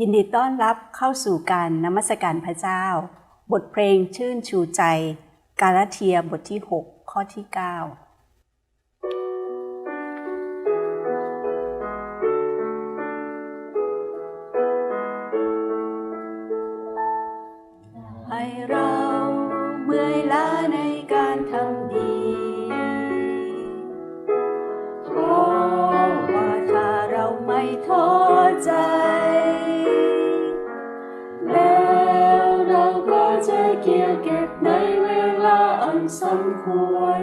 ยินดีต้อนรับเข้าสู่การนมัสการพระเจ้า บทเพลงชื่นชูใจ กาลาเทียบทที่ 6 ข้อที่ 9 สมควร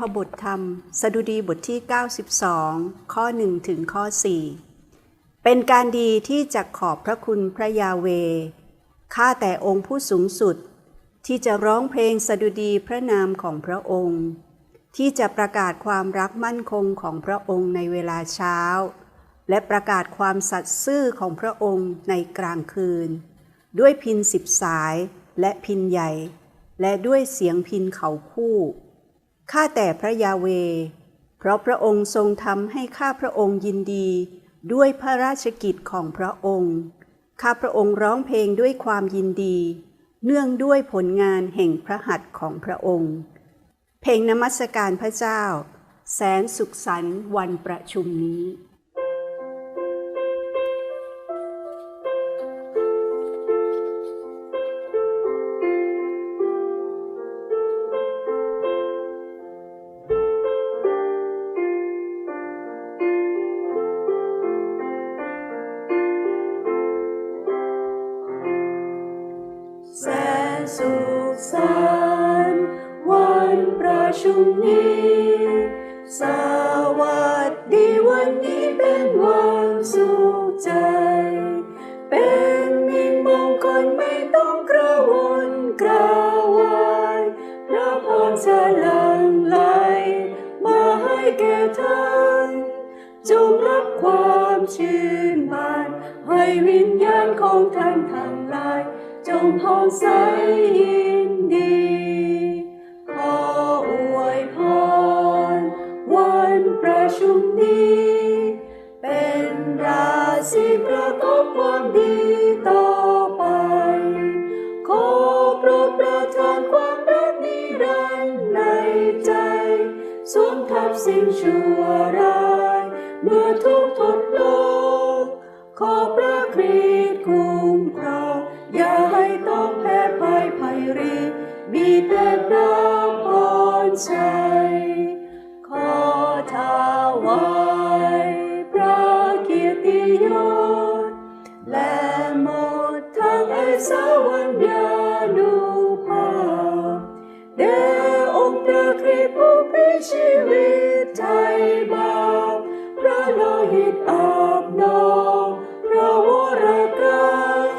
พบทธรรม สดุดีบทที่ 92 ข้อ 1 ถึงข้อ 4 เป็นการดีที่จะขอบพระคุณพระยาเว ข้าแต่องค์ผู้สูงสุด ที่จะร้องเพลงสดุดีพระนามของพระองค์ ที่จะประกาศความรักมั่นคงของพระองค์ในเวลาเช้า และประกาศความสัตย์ซื่อของพระองค์ในกลางคืน ด้วยพินสิบสายและพินใหญ่ และด้วยเสียงพินเขาคู่ ข้าแต่พระยาเว เพราะพระองค์ทรงทำให้ข้าพระองค์ยินดี ด้วยพระราชกิจของพระองค์ ข้าพระองค์ร้องเพลงด้วยความยินดี เนื่องด้วยผลงานแห่งพระหัตถ์ของพระองค์ เพลงนมัสการพระเจ้า แสนสุขสันต์วันประชุมนี้ ประชุมนี้ สวัสดีวันนี้เป็นวันสุขใจ เป็นมิตรมงคลไม่ต้องกระวนกระวายพระพรจะหลั่งไหลมาให้แก่ท่านจงรับความชื่นบานให้วิญญาณของท่านทั้งหลาย จงผ่องใสยินดี ออวยพร วันประชุมนี้ เป็นราศีประกอบความดีต่อไป ขอโปรดประทานความรักนิรันดร์ในใจสวมทับสิ่งชั่วร้าย เมื่อทุกข์ทดลงขอพระคริสต์ พระเกียรติยศและหมดทั้งไอสวรรญานุภาพแด่องค์พระคริสต์ผู้พิชีวิตไทยบาปพระโลหิตอาบนองพระวรกาย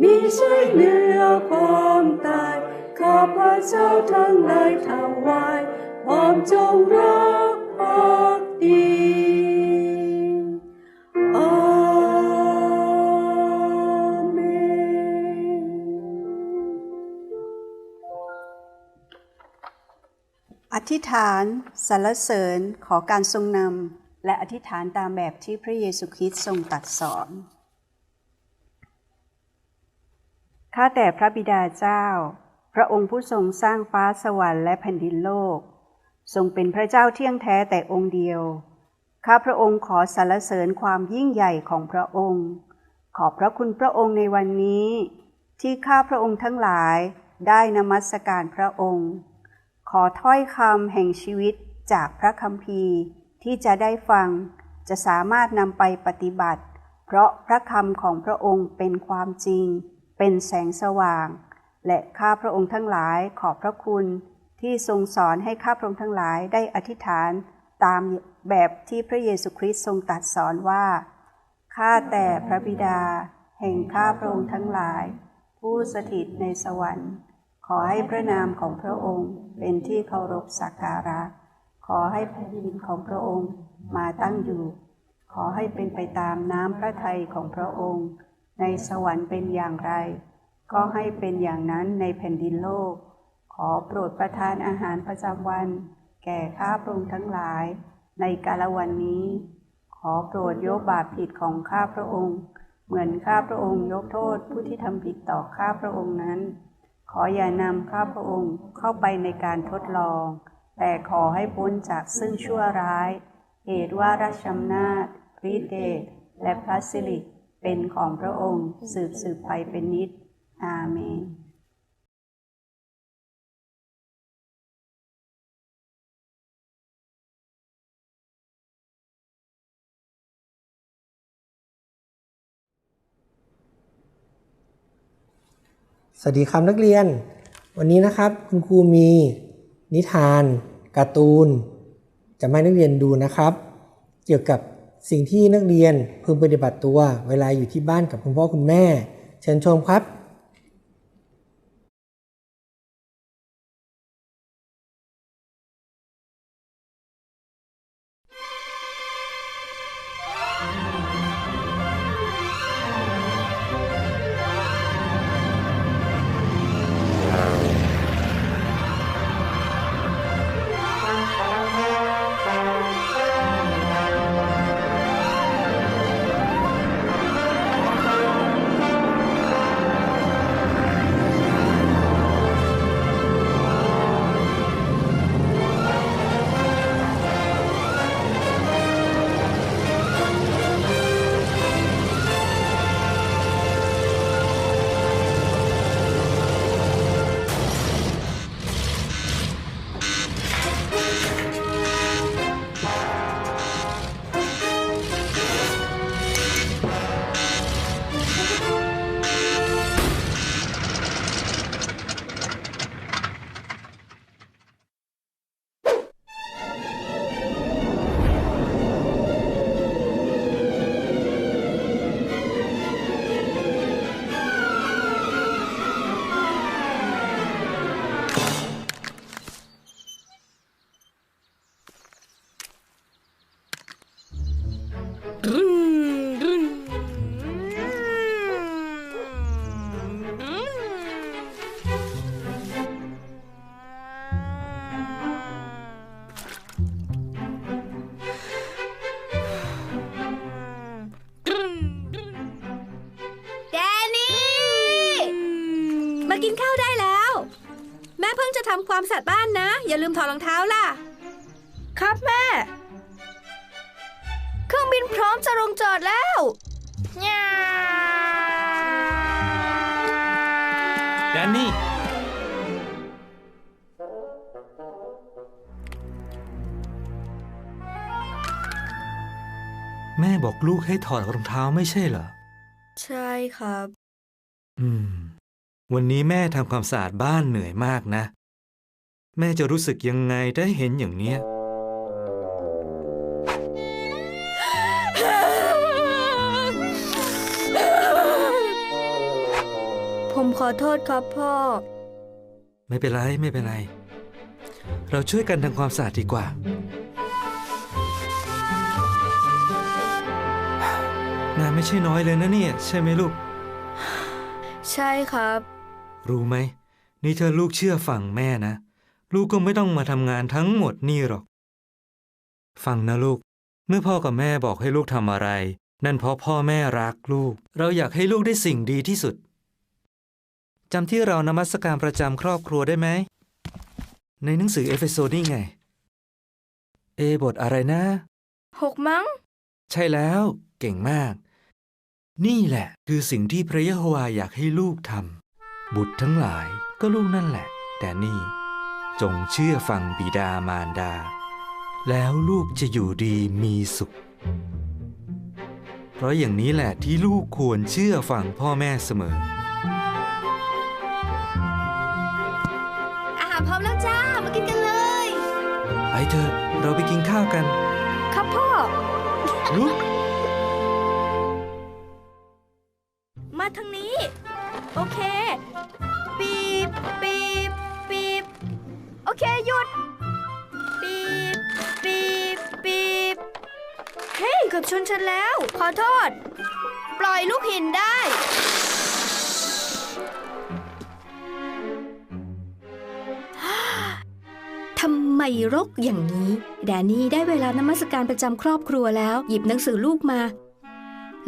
มีใช่เหนือความตายข้าพระเจ้าทั้งหลายถวายความจงรัก ฐานสรรเสริญขอการทรงนำและอธิษฐานตามแบบที่พระเยซูคริสต์ทรงตรัดสอน ข้าแต่พระบิดาเจ้า พระองค์ผู้ทรงสร้างฟ้าสวรรค์และแผ่นดินโลก ทรงเป็นพระเจ้าเที่ยงแท้แต่องค์เดียว ข้าพระองค์ขอสรรเสริญความยิ่งใหญ่ของพระองค์ ขอบพระคุณพระองค์ในวันนี้ ที่ข้าพระองค์ทั้งหลายได้นมัสการพระองค์ ขอถ้อยคำแห่งชีวิตจากพระคัมภีร์ที่จะได้ฟัง จะสามารถนำไปปฏิบัติ เพราะพระคำของพระองค์เป็นความจริง เป็นแสงสว่าง และข้าพระองค์ทั้งหลายขอบพระคุณ ที่ทรงสอนให้ข้าพระองค์ทั้งหลายได้อธิษฐานตามแบบที่พระเยซูคริสต์ทรงตรัสสอนว่า ข้าแต่พระบิดา แห่งข้าพระองค์ทั้งหลาย ผู้สถิตในสวรรค์ ขอให้พระนามของพระองค์เป็นที่เคารพสักการะ ขอให้แผ่นดินของพระองค์มาตั้งอยู่ ขอให้เป็นไปตามน้ำพระทัยของพระองค์ ในสวรรค์เป็นอย่างไร ก็ให้เป็นอย่างนั้นในแผ่นดินโลก ขอโปรดประทานอาหารประจำวัน แก่ข้าพระองค์ทั้งหลาย ในกาลวันนี้ ขอโปรดยกบาปผิดของข้าพระองค์ เหมือนข้าพระองค์ยกโทษผู้ที่ทำผิดต่อข้าพระองค์นั้น ขออย่านำข้าพระองค์เข้าไปในการทดลอง แต่ขอให้พ้นจากซึ่งชั่วร้าย เหตุว่าราชอำนาจฤทธิเดชและพระสิริเป็นของพระองค์สืบสืบไปเป็นนิจอาเมน สวัสดีครับนักเรียน วันนี้นะครับคุณครูมีนิทานการ์ตูน จะมาให้นักเรียนดูนะครับ เกี่ยวกับสิ่งที่นักเรียนพึงปฏิบัติตัวเวลาอยู่ที่บ้านกับคุณพ่อคุณแม่ เชิญชมครับ มากินข้าวได้แล้ว แม่เพิ่งจะทำความสะอาดบ้านนะ อย่าลืมถอดรองเท้าล่ะ ครับแม่ เครื่องบินพร้อมจะลงจอดแล้วแดนนี่ แม่บอกลูกให้ถอดรองเท้าไม่ใช่เหรอ ใช่ครับ อืม วันนี้แม่ทำความสะอาดบ้านเหนื่อยมากนะ แม่จะรู้สึกยังไงได้เห็นอย่างเนี้ยผมขอโทษครับพ่อ ไม่เป็นไรไม่เป็นไร เราช่วยกันทำความสะอาดดีกว่า งานไม่ใช่น้อยเลยนะเนี่ย ใช่ไหมลูก ใช่ครับ รู้ไหม นี่เธอลูกเชื่อฟังแม่นะ ลูกก็ไม่ต้องมาทำงานทั้งหมดนี่หรอก ฟังนะลูก เมื่อพ่อกับแม่บอกให้ลูกทำอะไร นั่นเพราะพ่อแม่รักลูก เราอยากให้ลูกได้สิ่งดีที่สุดจำที่เรานมัสการประจำครอบครัวได้ไหม ในหนังสือเอเฟโซนี่ไง เอบทอะไรนะหกมั้ง ใช่แล้ว เก่งมาก นี่แหละ คือสิ่งที่พระยะโฮวาอยากให้ลูกทำ บุตรทั้งหลายก็ลูกนั่นแหละ แต่นี่จงเชื่อฟังบิดามารดา แล้วลูกจะอยู่ดีมีสุข เพราะอย่างนี้แหละที่ลูกควรเชื่อฟังพ่อแม่เสมอ อาหารพร้อมแล้วจ้า มากินกันเลย ไปเถอะเราไปกินข้าวกัน ครับพ่อลุก ชนฉันแล้ว ขอโทษ ปล่อยลูกหินได้ ทำไมรกอย่างนี้ แดนนี่ได้เวลานมัสการประจำครอบครัวแล้ว หยิบหนังสือลูกมา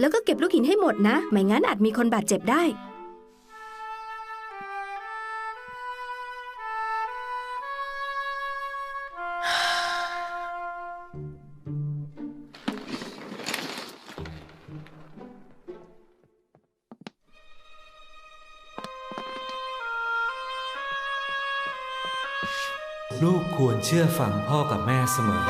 แล้วก็เก็บลูกหินให้หมดนะ ไม่งั้นอาจมีคนบาดเจ็บได้ ลูกควรเชื่อฟังพ่อกับแม่เสมอ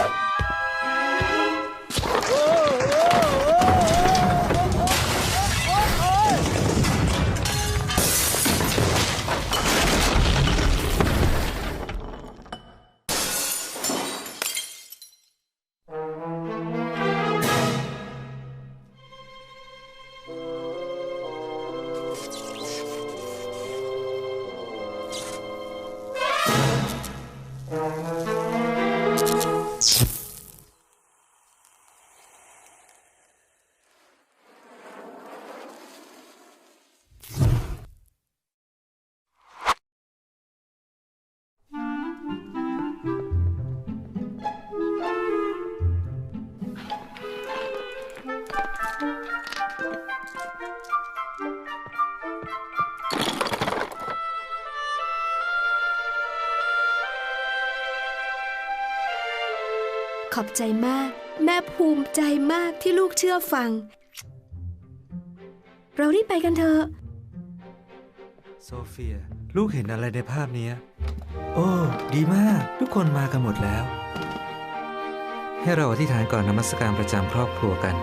อบใจมาก แม่ภูมิใจมากที่ลูกเชื่อฟัง เรารีบไปกันเถอะ โซเฟีย ลูกเห็นอะไรในภาพนี้ โอ้ ดีมาก ทุกคนมากันหมดแล้ว ให้เราอธิษฐานก่อนนมัสการประจำครอบครัวกัน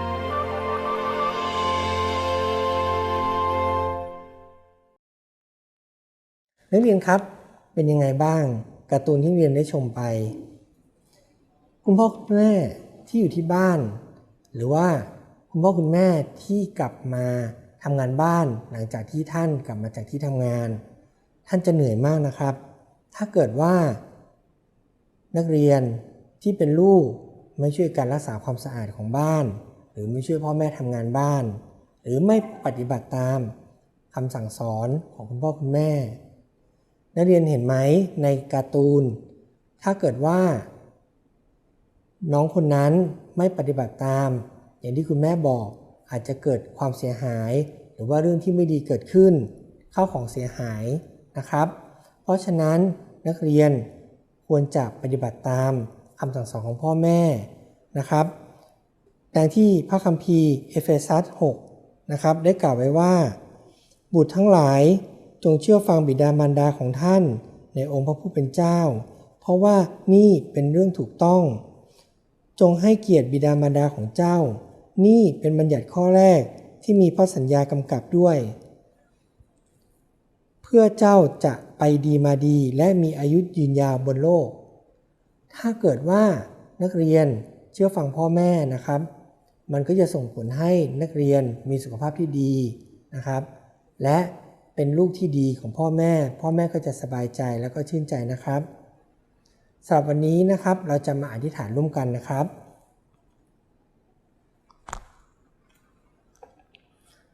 นักเรียนครับ เป็นยังไงบ้าง การ์ตูนที่เรียนได้ชมไป คุณพ่อคุณแม่ที่อยู่ที่บ้าน หรือว่าคุณพ่อคุณแม่ที่กลับมาทำงานบ้านหลังจากที่ท่านกลับมาจากที่ทำงาน ท่านจะเหนื่อยมากนะครับ ถ้าเกิดว่า นักเรียนที่เป็นลูกไม่ช่วยการรักษาความสะอาดของบ้าน หรือไม่ช่วยพ่อแม่ทำงานบ้าน หรือไม่ปฏิบัติตามคำสั่งสอนของคุณพ่อคุณแม่ นักเรียนเห็นไหมในการ์ตูน ถ้าเกิดว่า น้องคนนั้นไม่ปฏิบัติตาม อย่างที่คุณแม่บอกอาจจะเกิดความเสียหาย หรือว่าเรื่องที่ไม่ดีเกิดขึ้น เข้าของเสียหายนะครับ เพราะฉะนั้นนักเรียนควรจะปฏิบัติตามคำสั่งสอนของพ่อแม่นะครับดังที่พระคัมภีร์เอเฟซัส6นะครับได้กล่าวไว้ว่า บุตรทั้งหลายจงเชื่อฟังบิดามารดาของท่าน ในองค์พระผู้เป็นเจ้า เพราะว่านี่เป็นเรื่องถูกต้อง จงให้เกียรติบิดามารดาของเจ้า นี่เป็นบัญญัติข้อแรกที่มีพระสัญญากำกับด้วย เพื่อเจ้าจะไปดีมาดีและมีอายุยืนยาวบนโลก ถ้าเกิดว่านักเรียนเชื่อฟังพ่อแม่นะครับ มันก็จะส่งผลให้นักเรียนมีสุขภาพที่ดีนะครับ และเป็นลูกที่ดีของพ่อแม่ พ่อแม่ก็จะสบายใจแล้วก็ชื่นใจนะครับ สำหรับวันนี้นะครับเราจะมาอธิษฐานร่วมกันนะครับ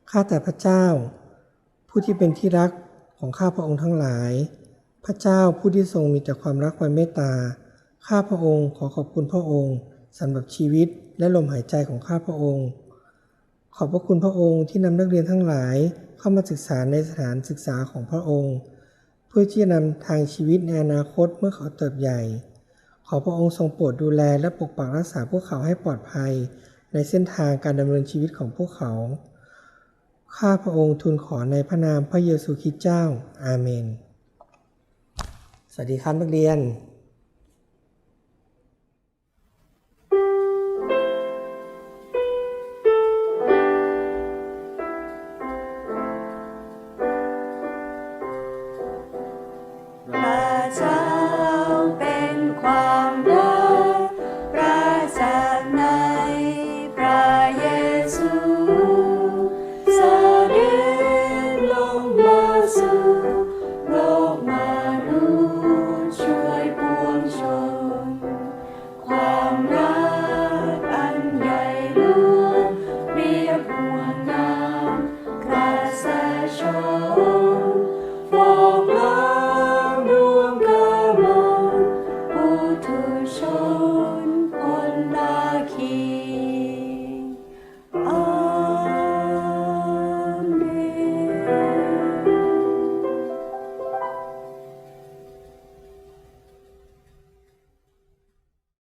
ข้าแต่พระเจ้า ผู้ที่เป็นที่รักของข้าพระองค์ทั้งหลาย พระเจ้าผู้ที่ทรงมีแต่ความรักความเมตตา ข้าพระองค์ขอขอบคุณพระองค์สำหรับชีวิตและลมหายใจของข้าพระองค์ ขอบพระคุณพระองค์ที่นำนักเรียนทั้งหลายเข้ามาศึกษาในสถานศึกษาของพระองค์ พื่อที่จะนำทางชีวิตในอนาคตเมื่อเขาเติบใหญ่ ขอพระองค์ทรงโปรดดูแลและปกปักรักษาพวกเขาให้ปลอดภัย ในเส้นทางการดำเนินชีวิตของพวกเขา ข้าพระองค์ทูลขอในพระนามพระเยซูคริสต์เจ้า อาเมน สวัสดีครับนักเรียน